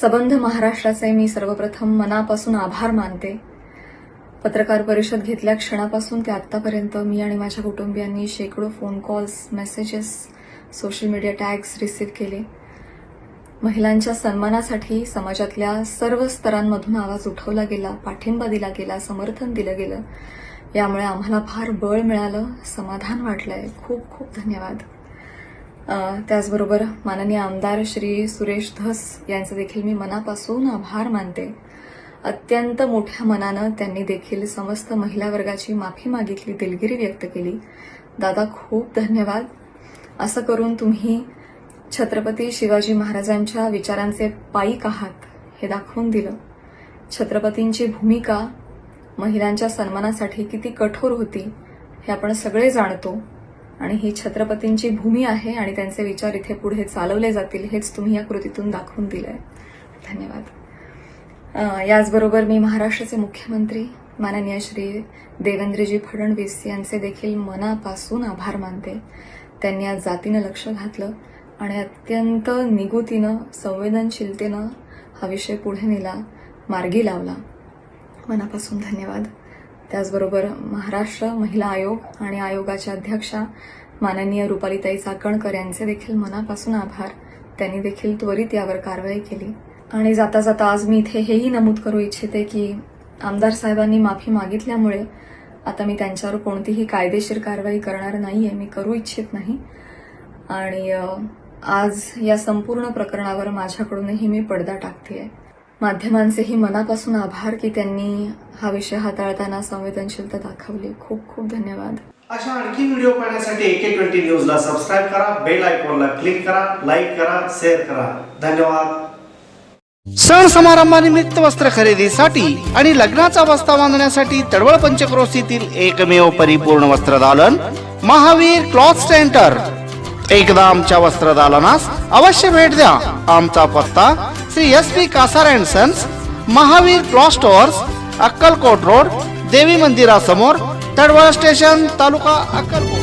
सबंध महाराष्ट्राचे मी सर्वप्रथम मनापासून आभार मानते. पत्रकार परिषद घेतल्या क्षणापासून ते आत्तापर्यंत मी आणि माझ्या कुटुंबियांनी शेकडो phone calls messages social media tags receive केले. महिलांच्या सन्मानासाठी समाजातल्या सर्व स्तरांमधून आवाज उठवला गेला पाठिंबा दिला गेला समर्थन दिलं गेलं. यामुळे आम्हाला फार बळ मिळालं. समाधान वाटलंय. खूप खूप धन्यवाद. त्याचबरोबर माननीय आमदार श्री सुरेश धस यांचे देखील मी मनापासून आभार मानते. अत्यंत मोठ्या मनानं त्यांनी देखील समस्त महिला वर्गाची माफी मागितली दिलगिरी व्यक्त केली. दादा खूप धन्यवाद. असं करून तुम्ही छत्रपती शिवाजी महाराजांच्या विचारांचे पायीक आहात हे दाखवून दिलं. छत्रपतींची भूमिका महिलांच्या सन्मानासाठी किती कठोर होती हे आपण सगळे जाणतो. आणि ही छत्रपतींची भूमी आहे आणि त्यांचे विचार इथे पुढे चालवले जातील हेच तुम्ही या कृतीतून दाखवून दिलंय. धन्यवाद. याचबरोबर मी महाराष्ट्राचे मुख्यमंत्री माननीय श्री देवेंद्रजी फडणवीस यांचे देखील मनापासून आभार मानते. त्यांनी आज जातीनं लक्ष घातलं आणि अत्यंत निगुतीनं संवेदनशीलतेनं हा विषय पुढे नेला मार्गी लावला. मनापासून धन्यवाद. त्याचबरोबर महाराष्ट्र महिला आयोग आणि आयोगाच्या अध्यक्षा माननीय रुपालीताई चाकणकर यांचे देखील मनापासून आभार. त्यांनी देखील त्वरित यावर कारवाई केली. आणि जाता जाता आज मी इथे हेही नमूद करू इच्छिते की आमदार साहेबांनी माफी मागितल्यामुळे आता मी त्यांच्यावर कोणतीही कायदेशीर कारवाई करणार नाही आहे मी करू इच्छित नाही. आणि आज या संपूर्ण प्रकरणावर माझ्याकडूनही मी पडदा टाकते आहे माध्यमांचेही मनापासून आभार की त्यांनी हा विषय हाताळताना संवेदनशीलता दाखवली. खूप खूप धन्यवाद. अशा आणखी व्हिडिओ पाहण्यासाठी एके ट्वेंटी न्यूजला सबस्क्राईब करा बेल आयकॉनला क्लिक करा लाईक करा शेअर करा. धन्यवाद. सण समारंभानिमित्त वस्त्र खरेदीसाठी आणि लग्नाचा बस्ता बांधण्यासाठी तडवळ पंचक्रोशीतील एकमेव परिपूर्ण वस्त्रदालन महावीर क्लॉथ सेंटर. एकदा आमच्या वस्त्रदालनास अवश्य भेट द्या. आमचा पत्ता Shri S P Kasar and sons Mahavir cloth stores Akkalkot road देवी मंदिरासमोर तडवळ स्टेशन तालुका अक्कलकोट